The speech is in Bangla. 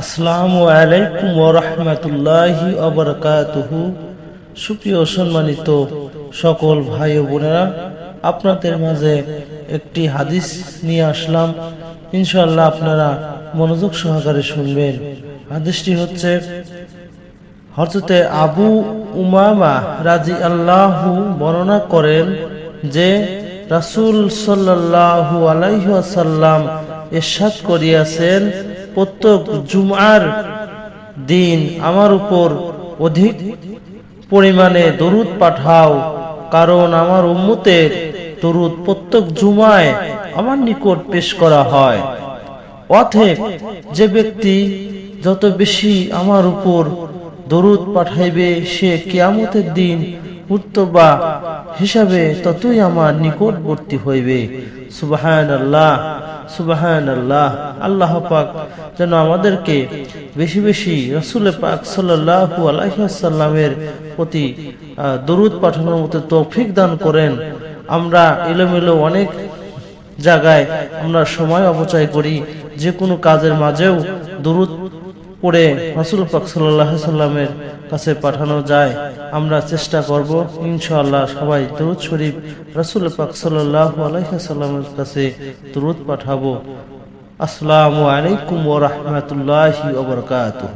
আসসালামু আলাইকুম ওরহমতুল্লাহি অবরকাতুহু সুপ্রিয় সম্মানিত সকল ভাই ও বোনেরা, আপনাদের মাঝে একটি হাদিস নিয়ে আসলাম। ইনশাআল্লাহ আপনারা মনোযোগ সহকারে শুনবেন। হাদিসটি হচ্ছে হজরতে আবু উমামা রাজি আল্লাহু বর্ণনা করেন যে রাসূল সাল্লাল্লাহু আলাইহি ওয়াসাল্লাম ইরশাদ করিয়াছেন প্রত্যেক জুমার দিন আমার উপর অধিক পরিমাণে দরুদ পাঠাও, কারণ আমার উম্মতের দরুদ প্রত্যেক জুমায় আমার নিকট পেশ করা হয়। অথেব যে ব্যক্তি যত বেশি আমার উপর দরুদ পাঠাইবে, সে কিয়ামতের দিন উত্তবা হিসাবে ততই আমার নিকটবর্তী হইবে। সুবাহান আল্লাহ সুবাহান আল্লাহ আল্লাহ পাক যেন আমাদেরকে বেশি বেশি রসুল পাক সাল্লাহু আলাইসাল্লামের প্রতি দরুদ পাঠানোর মতো তৌফিক দান করেন। আমরা এলোমেলো অনেক জায়গায় আমরা সময় অপচয় করি, যে কোনো কাজের মাঝেও দরুদ পড়ে রাসুল পাক সাল্লাহ সাল্লামের কাছে পাঠানো যায়। আমরা চেষ্টা করব ইনশাআল্লাহ সবাই দরুদ শরীফ রাসুল পাক সাল্লাহ আলাইসাল্লামের কাছে দরুদ পাঠাবো। আসসালামু আলাইকুম ওরহমতুল্লাহি ওবরকাতুহ